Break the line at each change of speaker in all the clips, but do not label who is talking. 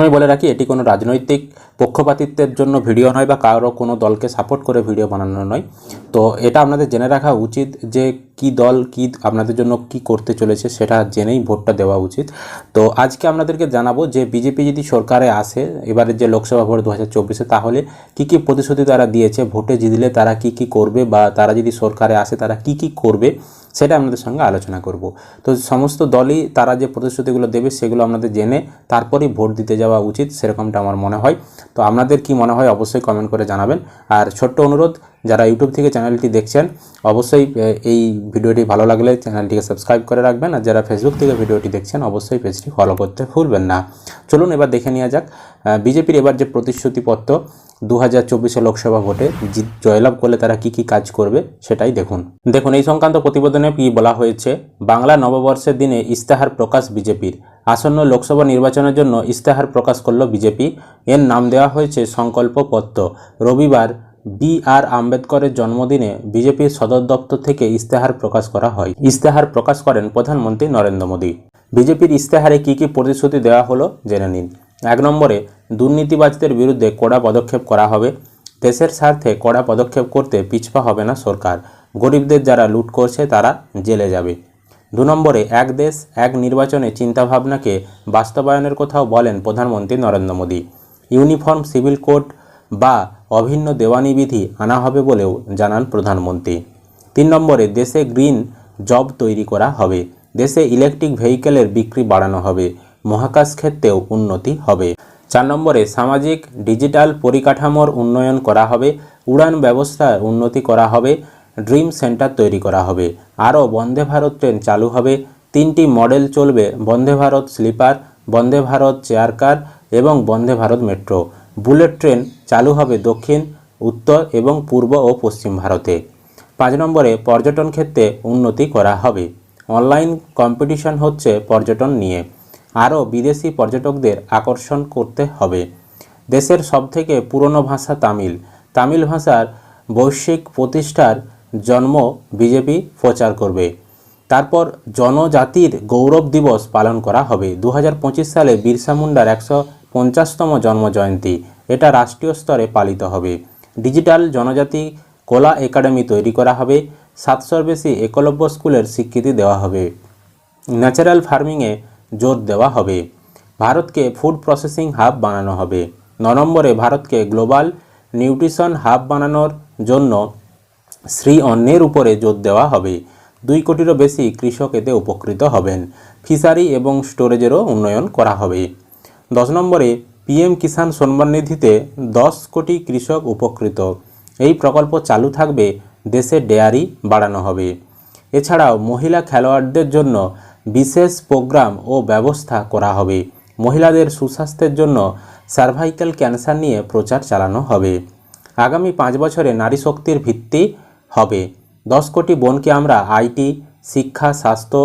আমি বলে রাখি, এটি কোনো রাজনৈতিক পক্ষপাতিত্বের জন্য ভিডিও নয় বা কারও কোনো দলকে সাপোর্ট করে ভিডিও বানানো নয়। তো এটা আপনাদের জেনে রাখা উচিত যে কি দল কি আপনাদের জন্য কি করতে চলেছে সেটা জেনেই ভোটটা দেওয়া উচিত। তো আজকে আপনাদেরকে জানাব যে বিজেপি যদি সরকারে আসে, এবারে যে লোকসভা ভোট দু হাজার চব্বিশে, তাহলে কী কী প্রতিশ্রুতি তারা দিয়েছে, ভোটে জিতলে তারা কি কি করবে বা তারা যদি সরকারে আসে, তারা কি কি করবে? সেটা আপনাদের সঙ্গে আলোচনা করব। তো সমস্ত দলই তারা যে প্রতিশ্রুতিগুলো দেবে সেগুলো আপনাদের জেনে তারপরেই ভোট দিতে যাওয়া উচিত, সেরকমটা আমার মনে হয়। তো আপনাদের কি মনে হয় অবশ্যই কমেন্ট করে জানাবেন। আর ছোট্ট অনুরোধ যারা ইউটিউব থেকে চ্যানেলটি দেখছেন, অবশ্যই এই ভিডিওটি ভালো লাগলে চ্যানেলটিকে সাবস্ক্রাইব করে রাখবেন। আর যারা ফেসবুক থেকে ভিডিওটি দেখছেন, অবশ্যই পেজটি ফলো করতে ভুলবেন না। চলুন এবার দেখে নেওয়া যাক বিজেপির এবার যে প্রতিশ্রুতিপত্র দু হাজার চব্বিশে লোকসভা ভোটে জয়লাভ করলে তারা কি কি কাজ করবে, সেটাই দেখুন। দেখুন, এই সংক্রান্ত প্রতিবেদনে কি বলা হয়েছে, বাংলা নববর্ষের দিনে ইস্তেহার প্রকাশ বিজেপির। আসন্ন লোকসভা নির্বাচনের জন্য ইস্তেহার প্রকাশ করল বিজেপি। এর নাম দেওয়া হয়েছে সংকল্প পত্র। রবিবার বি আর আম্বেদকরের জন্মদিনে বিজেপির সদর দপ্তর থেকে ইস্তেহার প্রকাশ করা হয়। ইস্তেহার প্রকাশ করেন প্রধানমন্ত্রী নরেন্দ্র মোদী। বিজেপির ইস্তেহারে কী কী প্রতিশ্রুতি দেওয়া হলো জেনে নিন। এক নম্বরে, দুর্নীতিবাজদের বিরুদ্ধে কড়া পদক্ষেপ করা হবে। দেশের স্বার্থে কড়া পদক্ষেপ করতে পিছপা হবে না সরকার। গরিবদের যারা লুট করছে, তারা জেলে যাবে। দু নম্বরে, এক দেশ, এক নির্বাচনে চিন্তাভাবনাকে বাস্তবায়নের কথাও বলেন প্রধানমন্ত্রী Narendra Modi. Uniform, civil code বা অভিন্ন দেওয়ানি বিধি আনা হবে বলেও জানান প্রধানমন্ত্রী। তিন নম্বরে, দেশে গ্রিন জব তৈরি করা হবে। দেশে ইলেকট্রিক ভেহিকেলের বিক্রি বাড়ানো হবে। মহাকাশ ক্ষেত্রেও উন্নতি হবে। চার নম্বরে, সামাজিক ডিজিটাল পরিকাঠামোর উন্নয়ন করা হবে। উড়ান ব্যবস্থার উন্নতি করা হবে। ড্রিম সেন্টার তৈরি করা হবে। আরও বন্দে ভারত ট্রেন চালু হবে। তিনটি মডেল চলবে। Vande Bharat sleeper, Vande Bharat chair car এবং Vande Bharat metro. Bullet train চালু হবে দক্ষিণ, উত্তর এবং পূর্ব ও পশ্চিম ভারতে। পাঁচ নম্বরে পর্যটন ক্ষেত্রে উন্নতি করা হবে। অনলাইন কম্পিটিশন হচ্ছে পর্যটন নিয়ে। আরও বিদেশি পর্যটকদের আকর্ষণ করতে হবে। দেশের সবথেকে পুরনো ভাষা তামিল। তামিল ভাষার বৈশ্বিক প্রতিষ্ঠার জন্ম বিজেপি প্রচার করবে। তারপর জনজাতির গৌরব দিবস পালন করা হবে। দু হাজার পঁচিশ সালে বিরসা মুন্ডার একশো পঞ্চাশতম জন্মজয়ন্তী এটা রাষ্ট্রীয় স্তরে পালিত হবে। ডিজিটাল জনজাতি কলা একাডেমি তৈরি করা হবে। সাতশোর বেশি একলব্য স্কুলের স্বীকৃতি দেওয়া হবে। ন্যাচারাল ফার্মিংয়ে জোর দেওয়া হবে। ভারতকে ফুড প্রসেসিং হাব বানানো হবে। ন নম্বরে ভারতকে গ্লোবাল নিউট্রিশন হাব বানানোর জন্য শ্রী অন্নের উপরে জোর দেওয়া হবে। দুই কোটিরও বেশি কৃষক এতে উপকৃত হবেন। ফিশারি এবং স্টোরেজেরও উন্নয়ন করা হবে। দশ নম্বরে পিএম কিষাণ সম্মান নিধিতে দশ কোটি কৃষক উপকৃত। এই প্রকল্প চালু থাকবে দেশে ডেয়ারি বাড়ানো হবে। এছাড়াও মহিলা খেলোয়াড়দের জন্য বিশেষ প্রোগ্রাম ও ব্যবস্থা করা হবে। মহিলাদের সুস্বাস্থ্যের জন্য সার্ভাইকাল ক্যান্সার নিয়ে প্রচার চালানো হবে। আগামী পাঁচ বছরে নারী শক্তির ভিত্তি হবে। দশ কোটি বোনকে আমরা আইটি, শিক্ষা, স্বাস্থ্য,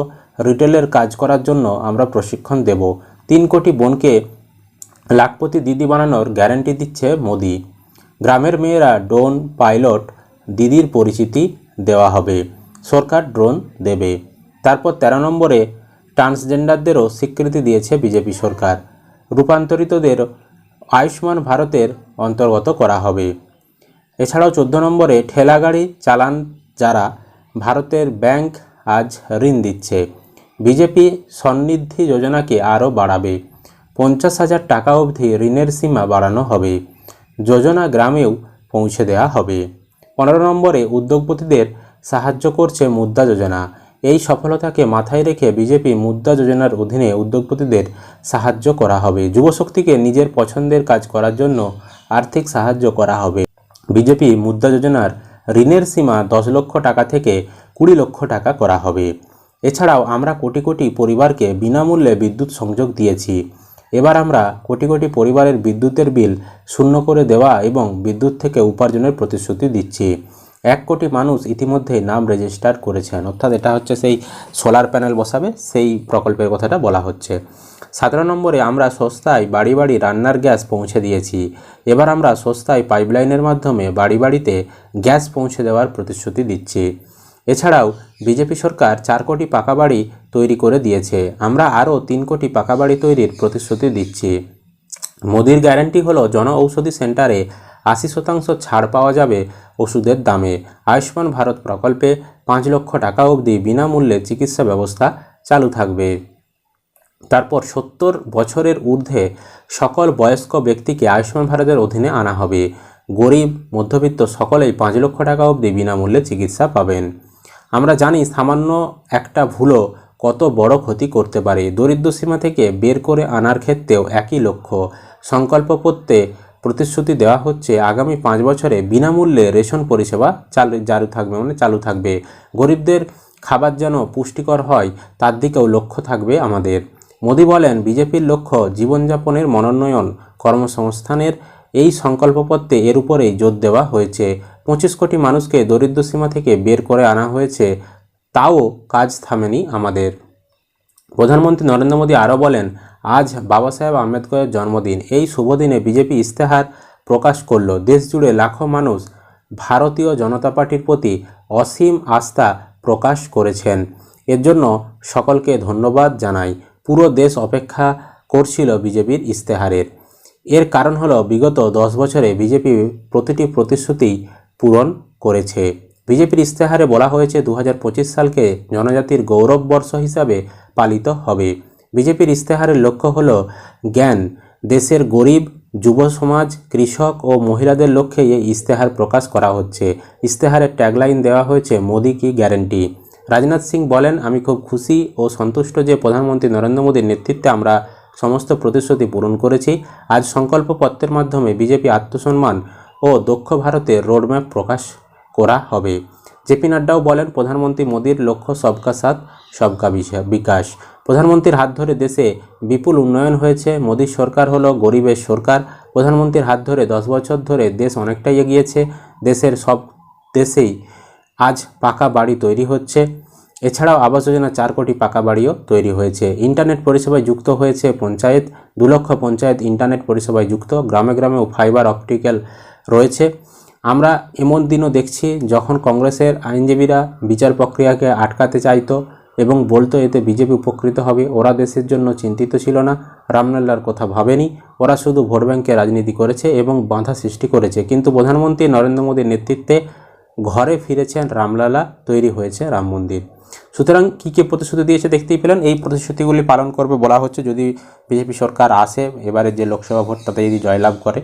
রিটেলের কাজ করার জন্য আমরা প্রশিক্ষণ দেব। তিন কোটি বোনকে লাখপতি দিদি বানানোর গ্যারান্টি দিচ্ছে মোদি। গ্রামের মেয়েরা ড্রোন পাইলট দিদির পরিচিতি দেওয়া হবে। সরকার ড্রোন দেবে। তারপর তেরো নম্বরে ট্রান্সজেন্ডারদেরও স্বীকৃতি দিয়েছে বিজেপি সরকার। রূপান্তরিতদের আয়ুষ্মান ভারতের অন্তর্গত করা হবে। এছাড়াও চোদ্দ নম্বরে ঠেলাগাড়ি চালান যারা ভারতের ব্যাংক আজ ঋণ দিচ্ছে। বিজেপি সন্নিধি যোজনাকে আরও বাড়াবে। পঞ্চাশ হাজার টাকা অবধি ঋণের সীমা বাড়ানো হবে। যোজনা গ্রামেও পৌঁছে দেওয়া হবে। পনেরো নম্বরে উদ্যোগপতিদের সাহায্য করছে মুদ্রা যোজনা। এই সফলতাকে মাথায় রেখে বিজেপি মুদ্রা যোজনার অধীনে উদ্যোগপতিদের সাহায্য করা হবে। যুবশক্তিকে নিজের পছন্দের কাজ করার জন্য আর্থিক সাহায্য করা হবে। বিজেপি মুদ্রা যোজনার ঋণের সীমা দশ লক্ষ টাকা থেকে কুড়ি লক্ষ টাকা করা হবে। এছাড়াও আমরা কোটি কোটি পরিবারকে বিনামূল্যে বিদ্যুৎ সংযোগ দিয়েছি। এবার আমরা কোটি কোটি পরিবারের বিদ্যুতের বিল শূন্য করে দেওয়া এবং বিদ্যুৎ থেকে উপার্জনের প্রতিশ্রুতি দিচ্ছি। এক কোটি মানুষ ইতিমধ্যে নাম রেজিস্টার করেছেন। অর্থাৎ এটা হচ্ছে সেই সোলার প্যানেল বসাবে, সেই প্রকল্পের কথাটা বলা হচ্ছে। সতেরো নম্বরে আমরা সস্তায় বাড়ি বাড়ি রান্নার গ্যাস পৌঁছে দিয়েছি। এবার আমরা সস্তায় পাইপলাইনের মাধ্যমে বাড়ি বাড়িতে গ্যাস পৌঁছে দেওয়ার প্রতিশ্রুতি দিচ্ছি। এছাড়াও বিজেপি সরকার চার কোটি পাকা বাড়ি তৈরি করে দিয়েছে। আমরা আরও তিন কোটি পাকা বাড়ি তৈরির প্রতিশ্রুতি দিচ্ছি। মোদির গ্যারান্টি হলো জন ঔষধি সেন্টারে আশি শতাংশ ছাড় পাওয়া যাবে ওষুধের দামে। আয়ুষ্মান ভারত প্রকল্পে পাঁচ লক্ষ টাকা অবধি বিনামূল্যে চিকিৎসা ব্যবস্থা চালু থাকবে। তারপর সত্তর বছরের ঊর্ধ্বে সকল বয়স্ক ব্যক্তিকে আয়ুষ্মান ভারতের অধীনে আনা হবে। গরিব, মধ্যবিত্ত সকলেই পাঁচ লক্ষ টাকা অবধি বিনামূল্যে চিকিৎসা পাবেন। আমরা জানি সামান্য একটা ভুলও কত বড় ক্ষতি করতে পারে। দরিদ্র সীমা থেকে বের করে আনার ক্ষেত্রেও একই লক্ষ্য। সংকল্পপত্রে প্রতিশ্রুতি দেওয়া হচ্ছে, আগামী পাঁচ বছরে বিনামূল্যে রেশন পরিষেবা চালু, জারি থাকবে মানে চালু থাকবে। গরিবদের খাবার যেন পুষ্টিকর হয়, তার দিকেও লক্ষ্য থাকবে আমাদের। মোদি বলেন, বিজেপির লক্ষ্য জীবনযাপনের মনোন্নয়ন কর্মসংস্থানের এই সংকল্পপত্রে এর উপরেই জোর দেওয়া হয়েছে। পঁচিশ কোটি মানুষকে দরিদ্র সীমা থেকে বের করে আনা হয়েছে, তাও কাজ থামেনি আমাদের। প্রধানমন্ত্রী নরেন্দ্র মোদী আরও বলেন, আজ বাবা সাহেব আম্বেদকরের জন্মদিন। এই শুভ দিনে বিজেপি ইস্তেহার প্রকাশ করল। দেশজুড়ে লাখো মানুষ ভারতীয় জনতা পার্টির প্রতি অসীম আস্থা প্রকাশ করেছেন। এর জন্য সকলকে ধন্যবাদ জানাই। পুরো দেশ অপেক্ষা করছিল বিজেপির ইস্তেহারের এর কারণ হলো, বিগত দশ বছরে বিজেপি প্রতিটি প্রতিশ্রুতি পূরণ করেছে। বিজেপির ইস্তেহারে বলা হয়েছে দু হাজার পঁচিশ সালকে জনজাতির গৌরব বর্ষ হিসাবে পালিত হবে। বিজেপির ইস্তেহারের লক্ষ্য হল জ্ঞান। দেশের গরিব, যুব সমাজ, কৃষক ও মহিলাদের লক্ষ্যে এই ইস্তেহার প্রকাশ করা হচ্ছে। ইস্তেহারের ট্যাগলাইন দেওয়া হয়েছে, মোদি কি গ্যারেন্টি? রাজনাথ সিং বলেন, আমি খুব খুশি ও সন্তুষ্ট যে প্রধানমন্ত্রী নরেন্দ্র মোদীর নেতৃত্বে আমরা সমস্ত প্রতিশ্রুতি পূরণ করেছি। আজ সংকল্পপত্রের মাধ্যমে বিজেপি আত্মসম্মান ও দক্ষ ভারতের রোডম্যাপ প্রকাশ করা হবে। জেপি নাড্ডাও বলেন, প্রধানমন্ত্রী মোদীর লক্ষ্য সবকা সাথ, সবকা বিকাশ। প্রধানমন্ত্রীর হাত ধরে দেশে বিপুল উন্নয়ন হয়েছে, মোদীর সরকার হলো গরিবের সরকার। প্রধানমন্ত্রীর হাত ধরে দশ বছর ধরে দেশ অনেকটাই এগিয়েছে, দেশের সব, দেশেই আজ পাকা বাড়ি তৈরি হচ্ছে। এছাড়াও আবাস যোজনা চার কোটি পাকা বাড়িও তৈরি হয়েছে। ইন্টারনেট পরিষেবায় যুক্ত হয়েছে পঞ্চায়েত, দু লক্ষ পঞ্চায়েত ইন্টারনেট পরিষেবায় যুক্ত। গ্রামে গ্রামেও ফাইবার অপটিক্যাল রয়েছে। আমরা এমন দিনও দেখছি যখন কংগ্রেসের আইনজীবীরা বিচার প্রক্রিয়াকে আটকাতে চাইতো এবং বলতো, এতে বিজেপি উপকৃত হবে। ওরা দেশের জন্য চিন্তিত ছিল না, রামলাল্লার কথা ভাবেনি। ওরা শুধু ভোট ব্যাংকে রাজনীতি করেছে এবং বাধা সৃষ্টি করেছে। কিন্তু প্রধানমন্ত্রী নরেন্দ্র মোদীর নেতৃত্বে ঘরে ফিরেছেন রামলালা, তৈরি হয়েছে রাম মন্দির। সুতরাং কী কী প্রতিশ্রুতি দিয়েছে দেখতেই পেলেন? এই প্রতিশ্রুতিগুলি পালন করবে বলা হচ্ছে যদি বিজেপি সরকার আসে, এবারে যে লোকসভা ভোটটাতে যদি জয়লাভ করে।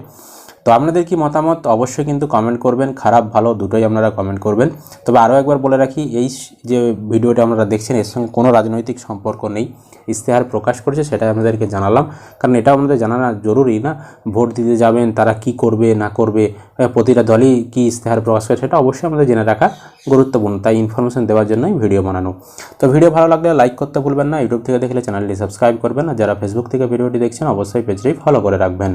তো আপনাদের কি মতামত? অবশ্যই কিন্তু কমেন্ট করবেন। খারাপ, ভালো, দুটোই আপনারা কমেন্ট করবেন। তবে আরও একবার বলে রাখি, এই যে ভিডিওটা আপনারা দেখছেন, এর সঙ্গে কোনো রাজনৈতিক সম্পর্ক নেই। ইশতেহার প্রকাশ করেছে সেটাই আপনাদেরকে জানালাম। কারণ এটা আপনাদের জানানো জরুরি না, ভোট দিতে যাবেন, তারা কি করবে, না করবে প্রতিটা দলই কি ইশতেহার প্রকাশ করে, সেটা অবশ্যই আমাদের জেনে রাখা গুরুত্বপূর্ণ। তাই ইনফরমেশন দেওয়ার জন্যই ভিডিও বানানো। তো ভিডিও ভালো লাগলে লাইক করতে ভুলবেন না। ইউটিউব থেকে দেখলে চ্যানেলটি সাবস্ক্রাইব করবেন। আর যারা ফেসবুক থেকে ভিডিওটি দেখছেন, অবশ্যই পেজটি ফলো করে রাখবেন।